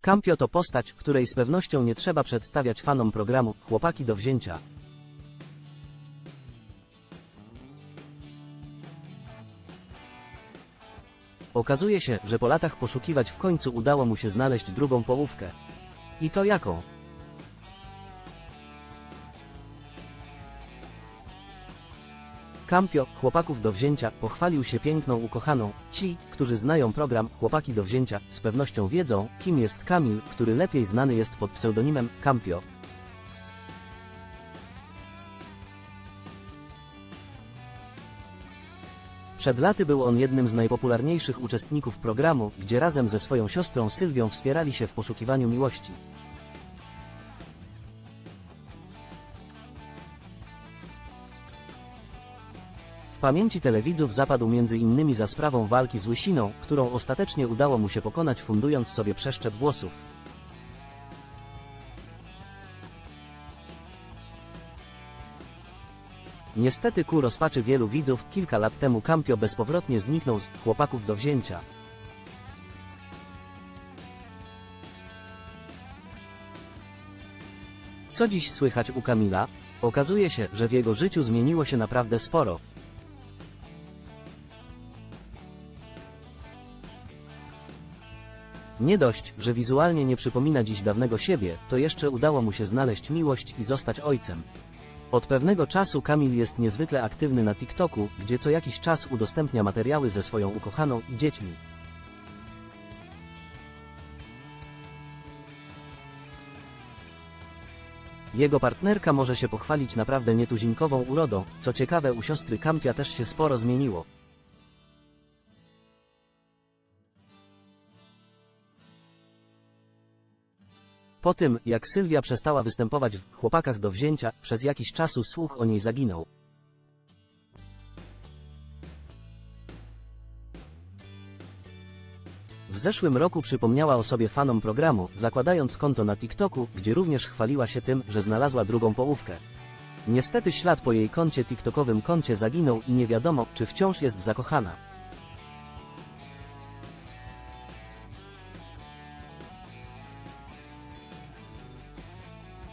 Kampio to postać, której z pewnością nie trzeba przedstawiać fanom programu Chłopaki do wzięcia. Okazuje się, że po latach poszukiwać w końcu udało mu się znaleźć drugą połówkę. I to jaką? Kampio, chłopaków do wzięcia, pochwalił się piękną ukochaną. Ci, którzy znają program Chłopaki do wzięcia, z pewnością wiedzą, kim jest Kamil, który lepiej znany jest pod pseudonimem Kampio. Przed laty był on jednym z najpopularniejszych uczestników programu, gdzie razem ze swoją siostrą Sylwią wspierali się w poszukiwaniu miłości. W pamięci telewidzów zapadł innymi za sprawą walki z łysiną, którą ostatecznie udało mu się pokonać fundując sobie przeszczep włosów. Niestety ku rozpaczy wielu widzów, kilka lat temu Kampio bezpowrotnie zniknął z chłopaków do wzięcia. Co dziś słychać u Kamila? Okazuje się, że w jego życiu zmieniło się naprawdę sporo. Nie dość, że wizualnie nie przypomina dziś dawnego siebie, to jeszcze udało mu się znaleźć miłość i zostać ojcem. Od pewnego czasu Kamil jest niezwykle aktywny na TikToku, gdzie co jakiś czas udostępnia materiały ze swoją ukochaną i dziećmi. Jego partnerka może się pochwalić naprawdę nietuzinkową urodą, co ciekawe u siostry Kampia też się sporo zmieniło. Po tym, jak Sylwia przestała występować w chłopakach do wzięcia, przez jakiś czasu słuch o niej zaginął. W zeszłym roku przypomniała o sobie fanom programu, zakładając konto na TikToku, gdzie również chwaliła się tym, że znalazła drugą połówkę. Niestety ślad po jej koncie TikTokowym koncie zaginął i nie wiadomo, czy wciąż jest zakochana.